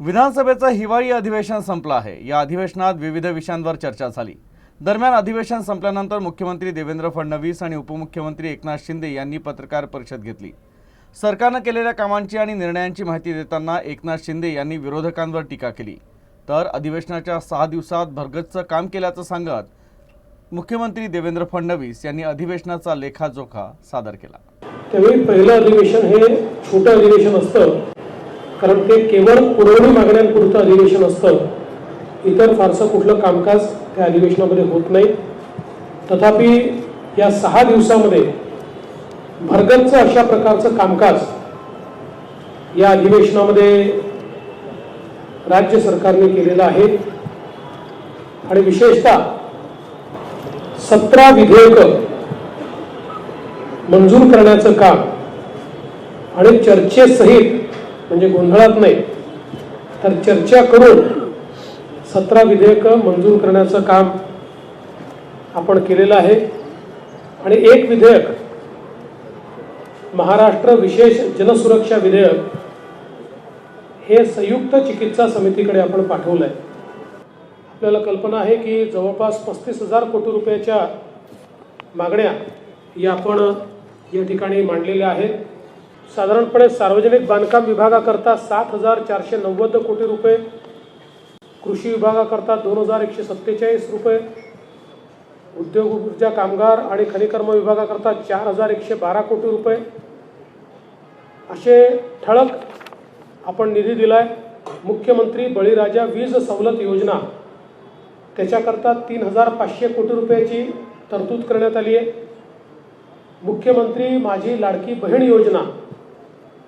विधानसभेचं हिवाळी अधिवेशन संपलं आहे. या अधिवेशनात विविध विषयांवर चर्चा झाली. दरम्यान अधिवेशन संपल्यानंतर मुख्यमंत्री देवेंद्र फडणवीस आणि उपमुख्यमंत्री एकनाथ शिंदे यांनी पत्रकार परिषद घेतली. सरकारनं केलेल्या कामांची आणि निर्णयांची माहिती देताना एकनाथ शिंदे यांनी विरोधकांवर टीका केली. तर अधिवेशनाच्या सहा दिवसात भरगतचं काम केल्याचं सांगत मुख्यमंत्री देवेंद्र फडणवीस यांनी अधिवेशनाचा लेखाजोखा सादर केला. त्यावेळी पहिलं अधिवेशन हे छोटं अधिवेशन असतं. कारण ते केवळ पुरवणी मागण्यांपुरतं अधिवेशन असतं. इतर फारसं कुठलं कामकाज त्या अधिवेशनामध्ये होत नाही. तथापि या सहा दिवसामध्ये भरगतचं अशा प्रकारचं कामकाज या अधिवेशनामध्ये राज्य सरकारने केलेलं आहे. आणि विशेषतः सतरा विधेयकं मंजूर करण्याचं काम आणि चर्चेसहित म्हणजे गोंधळात नाही. तर चर्चा करून सतरा विधेयकं मंजूर करण्याचं काम आपण केलेलं आहे. आणि एक विधेयक महाराष्ट्र विशेष जनसुरक्षा विधेयक हे संयुक्त चिकित्सा समितीकडे आपण पाठवलं आहे आपल्याला कल्पना आहे की जवळपास पस्तीस हजार कोटी रुपयाच्या मागण्या या आपण या ठिकाणी मांडलेल्या आहेत. साधारणपणे सार्वजनिक बांधकाम विभागाकरता सात हजार चारशे नव्वद कोटी रुपये कृषी विभागाकरता दोन हजार एकशे सत्तेचाळीस रुपये उद्योग ऊर्जा कामगार आणि खनिकर्म विभागाकरता चार हजार एकशे बारा कोटी रुपये. असे ठळक आपण निधी दिलाय. मुख्यमंत्री बळीराजा वीज सवलत योजना त्याच्याकरता तीन हजार पाचशे कोटी रुपयाची तरतूद करण्यात आली आहे. मुख्यमंत्री माझी लाडकी बहीण योजना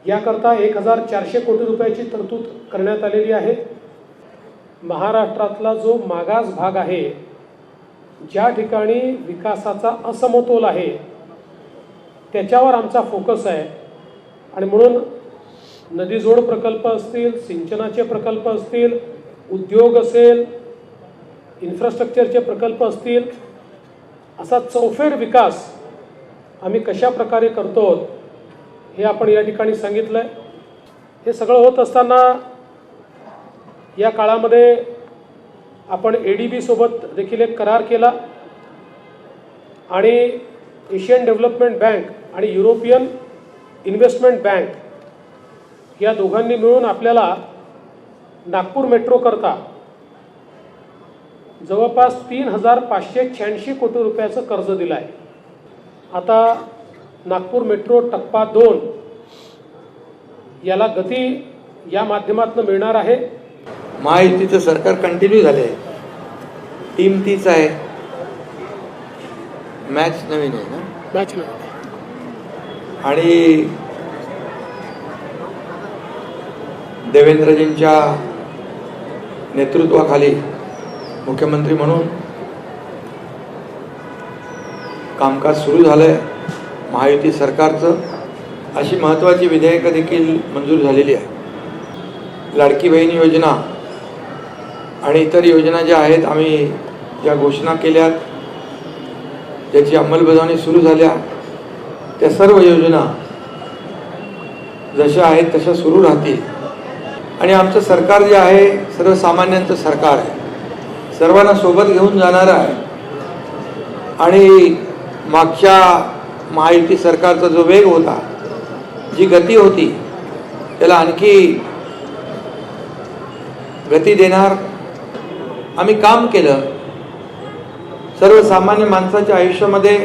याकरता एक हजार चारशे कोटी रुपयाची तरतूद करण्यात आलेली आहे. महाराष्ट्रातला जो मागास भाग आहे ज्या ठिकाणी विकासाचा असमतोल आहे त्याच्यावर आमचा फोकस आहे. आणि म्हणून नदीजोड प्रकल्प असतील सिंचनाचे प्रकल्प असतील उद्योग असेल इन्फ्रास्ट्रक्चरचे प्रकल्प असतील असा चौफेर विकास आम्ही कशा प्रकारे करतो हे आपण या ठिकाणी सांगितलं आहे हे सगळं होत असताना या काळामध्ये आपण ए डी बीसोबत देखील एक करार केला. आणि एशियन डेव्हलपमेंट बँक आणि युरोपियन इन्व्हेस्टमेंट बँक या दोघांनी मिळून आपल्याला नागपूर मेट्रो करता जवळपास तीन हजार पाचशे शहाऐंशी कोटी रुपयाचं कर्ज दिलं आहे आता नागपूर मेट्रो टप्पा दोन. याला गती या माध्यमातून मिळणार आहे. महायुतीचं सरकार कंटिन्यू झाले टीम तीच आहे. मॅच नवीन आहे ना? मॅच आणि देवेंद्रजींच्या नेतृत्वाखाली मुख्यमंत्री म्हणून कामकाज सुरू झालंय. महायुती सरकारचं अशी महत्त्वाची विधेयकं देखील मंजूर झालेली आहे. लाडकी बहीण योजना आणि इतर योजना ज्या आहेत आम्ही ज्या घोषणा केल्यात ज्याची अंमलबजावणी सुरू झाल्या त्या सर्व योजना जशा आहेत तशा सुरू राहतील. आणि आमचं सरकार जे आहे सर्वसामान्यांचं सरकार आहे. सर्वांना सोबत घेऊन जाणारं आहे. आणि मागच्या महायुती सरकारचा जो वेग होता जी गती होती त्याला आणखी गती देणार आम्ही काम केलं. सर्वसामान्य माणसाच्या आयुष्यामध्ये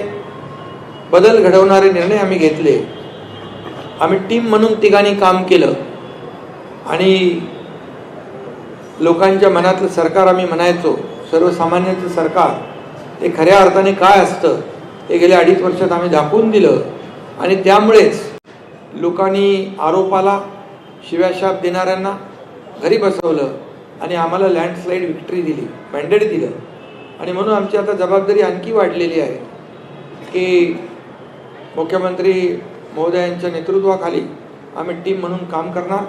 बदल घडवणारे निर्णय आम्ही घेतले. आम्ही टीम म्हणून तिघांनी काम केलं. आणि लोकांच्या मनातलं सरकार आम्ही म्हणायचो सर्वसामान्यांचं सरकार ते खऱ्या अर्थाने काय असतं? ते गेल्या अडीच वर्षात आम्ही दाखवून दिलं. आणि त्यामुळेच लोकांनी आरोपाला शिव्याशाप देणाऱ्यांना घरी बसवलं आणि आम्हाला लँडस्लाईड विक्ट्री दिली मॅन्डेट दिलं. आणि म्हणून आमची आता जबाबदारी आणखी वाढलेली आहे की मुख्यमंत्री महोदयांच्या नेतृत्वाखाली आम्ही टीम म्हणून काम करणार.